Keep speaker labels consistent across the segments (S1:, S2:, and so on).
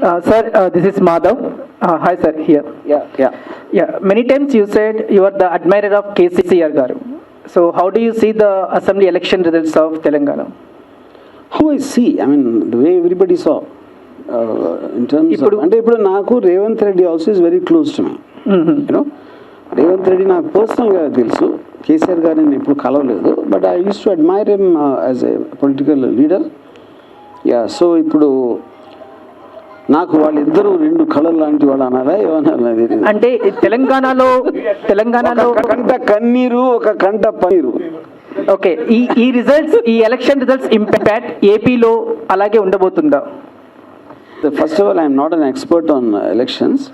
S1: Uh, sir, uh, this is Madhav. Uh, hi, sir. Here.
S2: Yeah, yeah.
S1: Yeah. Many times you said you are the admirer of KCCR garu. So, how do you see the assembly election results of Telangana?
S2: How I see I mean the way everybody saw in terms
S1: ఇప్పుడు-
S2: అంటే ఇప్పుడు నాకు Revanth Reddy also is very close to me
S1: Mhm.
S2: You know Revanth Reddy నాకు పర్సనల్గా తెలుసు కేసీఆర్ గారిని నేను ఎప్పుడు కలవలేదు but I use to admire him as a political leader ya so ఇప్పుడు నాకు వాళ్ళిద్దరూ రెండు కళలు లాంటి వాళ్ళు అన్నారా? తెలియదు.
S1: అంటే తెలంగాణలో తెలంగాణలో
S2: కంట కన్నీరు ఒక కంట పన్నీరు.
S1: ఓకే ఈ ఈ రిజల్ట్స్ ఈ ఎలక్షన్ రిజల్ట్స్ ఇంపాక్ట్ ఏపీలో అలాగే ఉండబోతుందా?
S2: First of all I'm not an expert on elections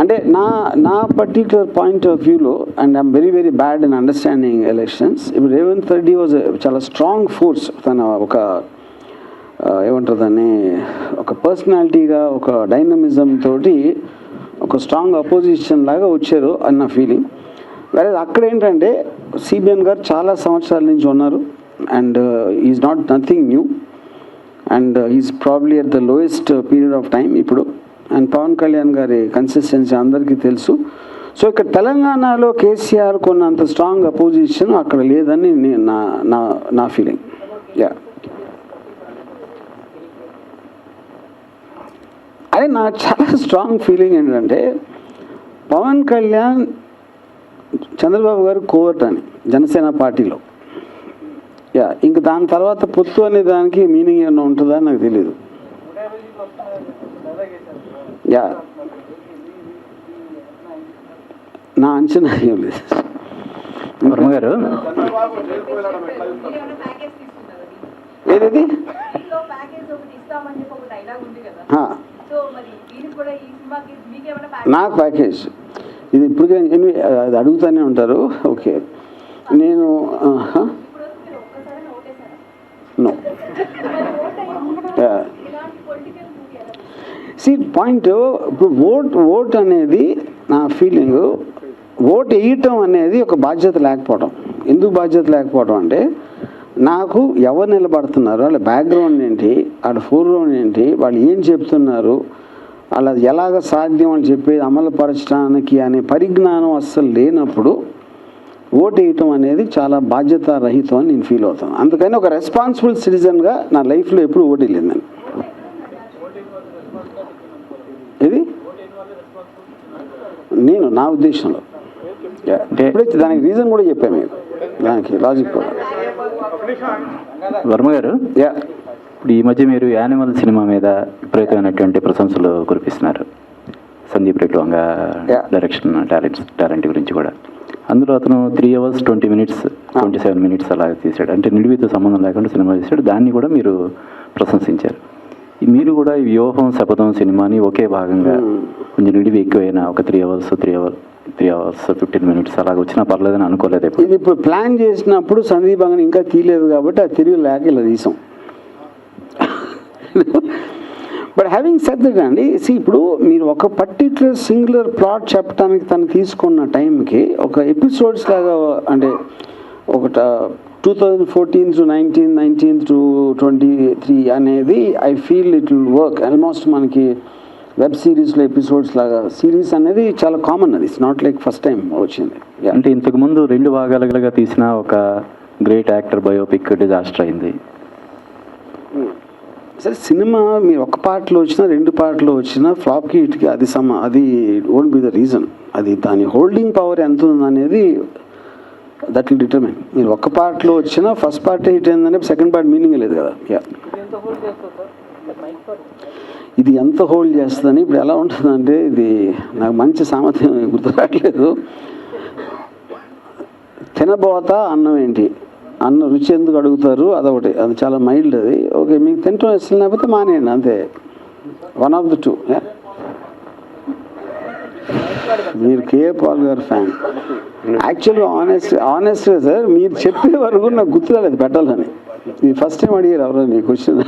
S2: అంటే నా నా పర్టిక్యులర్ పాయింట్ ఆఫ్ వ్యూలో and I'm very very bad in understanding elections ఇప్పుడు రేవంత్ రెడ్డి వాజ్ చాలా స్ట్రాంగ్ ఫోర్స్ తన ఒక ఏమంటారు దాన్ని? ఒక పర్సనాలిటీగా ఒక డైనమిజం తోటి ఒక స్ట్రాంగ్ అపోజిషన్ లాగా వచ్చారు అన్న ఫీలింగ్. వేరే అక్కడ ఏంటంటే సిబిఎన్ గారు చాలా సంవత్సరాల నుంచి ఉన్నారు. And is not nothing new and is probably at the lowest period of time ఇప్పుడు. అండ్ పవన్ కళ్యాణ్ గారి కన్సిస్టెన్సీ అందరికీ తెలుసు. సో ఇక్కడ తెలంగాణలో కేసీఆర్ కొన్నంత స్ట్రాంగ్ అపోజిషన్ అక్కడ లేదని నా నా నా ఫీలింగ్ యా అదే నా చాలా స్ట్రాంగ్ ఫీలింగ్ ఏంటంటే పవన్ కళ్యాణ్ చంద్రబాబు గారు కోవర్ట్ అని జనసేన పార్టీలో. యా ఇంక దాని తర్వాత పొత్తు అనే దానికి మీనింగ్ ఏమైనా ఉంటుందా నాకు తెలియదు యా. నా అంచనా ఏం లేదు.
S3: వర్మ గారు?
S2: ఏదది నాకు ప్యాకేజ్ ఇది ఇప్పుడు అది అడుగుతూనే ఉంటారు. ఓకే. నేను నో సి పాయింట్ ఇప్పుడు ఓట్ ఓట్ అనేది నా ఫీలింగ్ ఓట్ వేయటం అనేది ఒక బాధ్యత లేకపోవడం ఎందుకు బాధ్యత లేకపోవడం అంటే నాకు ఎవరు నిలబడుతున్నారు వాళ్ళ బ్యాక్గ్రౌండ్ ఏంటి వాళ్ళ ఫోర్గ్రౌండ్ ఏంటి వాళ్ళు ఏం చెప్తున్నారు వాళ్ళ ఎలాగ సాధ్యం అని చెప్పేది అమలుపరచడానికి అనే పరిజ్ఞానం అస్సలు లేనప్పుడు ఓటు వేయటం అనేది చాలా బాధ్యత రహితం అని నేను ఫీల్ అవుతాను. అందుకని ఒక రెస్పాన్సిబుల్ సిటిజన్గా నా లైఫ్లో ఎప్పుడు ఓటు వేయలేదు నేను. ఇది నేను నా ఉద్దేశంలో. ఇప్పుడే దానికి రీజన్ కూడా చెప్పాను మీకు దానికి లాజిక్ కూడా.
S3: వర్మ గారు?
S2: యా
S3: ఇప్పుడు ఈ మధ్య మీరు యానిమల్ సినిమా మీద విపరీతమైనటువంటి ప్రశంసలు కురిపిస్తున్నారు. Sandeep Reddy Vanga. Direction talent talent గురించి కూడా. అందులో అతను three hours twenty minutes twenty seven minutes అలా తీశాడు. అంటే నిడివితో సంబంధం లేకుండా సినిమా తీశాడు. దాన్ని కూడా మీరు ప్రశంసించారు. మీరు కూడా ఈ వ్యూహం శపథం సినిమాని ఒకే భాగంగా కొంచెం నిడివి ఎక్కువైన ఒక three hours three hour three hours fifteen minutes అలాగ వచ్చినా పర్లేదని అనుకోలేదు
S2: ఇది ఇప్పుడు ప్లాన్ చేసినప్పుడు సందీప్ అంగన్ ఇంకా తీయలేదు కాబట్టి అది తిరిగి లేక ఇలా తీసాం. బట్ హ్యావింగ్ సెట్ దట్ అండి సి ఇప్పుడు మీరు ఒక పర్టిక్యులర్ సింగులర్ ప్లాట్ చెప్పడానికి తను తీసుకున్న టైంకి ఒక ఎపిసోడ్స్ లాగా అంటే ఒక two thousand fourteen to nineteen nineteen to twenty three అనేది I feel it will work almost మనకి వెబ్ సిరీస్లో ఎపిసోడ్స్ లాగా సిరీస్ అనేది చాలా కామన్ అది. It's not like first time వచ్చింది.
S3: అంటే ఇంతకుముందు రెండు భాగాలుగా తీసిన ఒక గ్రేట్ యాక్టర్ బయోపిక్ డిజాస్టర్ అయింది.
S2: సరే సినిమా మీరు ఒక పాటలో వచ్చినా రెండు పాటలో వచ్చినా ఫ్లాప్కి ఇటుకి అది సమ అది ఓంట్ బి ద రీజన్ అది దాని హోల్డింగ్ పవర్ ఎంత ఉంది అనేది దట్ విల్ డిటర్మైన్ మీరు ఒక్క పార్ట్లో వచ్చినా ఫస్ట్ పార్ట్ హిట్ అయిందంటే సెకండ్ పార్ట్ మీనింగ్ లేదు కదా. యా ఇది ఎంత హోల్డ్ చేస్తుందని ఇప్పుడు ఎలా ఉంటుందంటే ఇది నాకు మంచి సామర్థ్యం గుర్తు రావట్లేదు తినబోతా అన్నం ఏంటి? అన్న రుచి ఎందుకు అడుగుతారు? అదొకటి. అది చాలా మైల్డ్ అది. ఓకే మీకు తింటాం ఇష్టం లేకపోతే మానేయండి అంతే. వన్ ఆఫ్ ద టూ మీరు కే పాల్ గారు ఫ్యాన్. యాక్చువల్గా ఆనెస్ట్ ఆనెస్ట్గా సార్ మీరు చెప్పే వరకు నాకు గుర్తురాలేదు పెట్టాలని. ఇది ఫస్ట్ టైం అడిగారు ఎవరో నీ క్వశ్చన్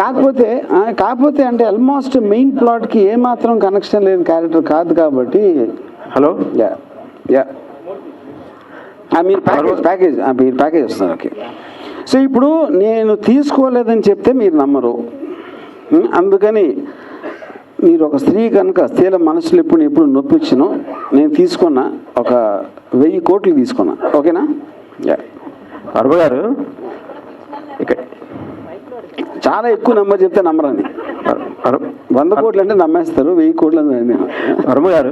S2: కాకపోతే ఆ, కాకపోతే అంటే ఆల్మోస్ట్ మెయిన్ ప్లాట్కి ఏమాత్రం కనెక్షన్ లేని క్యారెక్టర్ కాదు కాబట్టి.
S3: హలో
S2: యా యా మీరు ప్యాకేజ్ ప్యాకేజ్ మీరు ప్యాకేజ్ వస్తున్నారు ఓకే సో ఇప్పుడు నేను తీసుకోలేదని చెప్తే మీరు నమ్మరు. అందుకని మీరు ఒక స్త్రీ కనుక స్త్రీల మనసులు ఎప్పుడు ఎప్పుడు నొప్పించను నేను తీసుకున్న ఒక వెయ్యి కోట్లు తీసుకున్నా. ఓకేనా యా.
S3: వర్మ గారు ఇక్కడ.
S2: చాలా ఎక్కువ నెంబర్ చెప్తే నమ్మరని. వంద కోట్లు అంటే నమ్మేస్తారు వెయ్యి కోట్లు అంటే
S3: వర్మ గారు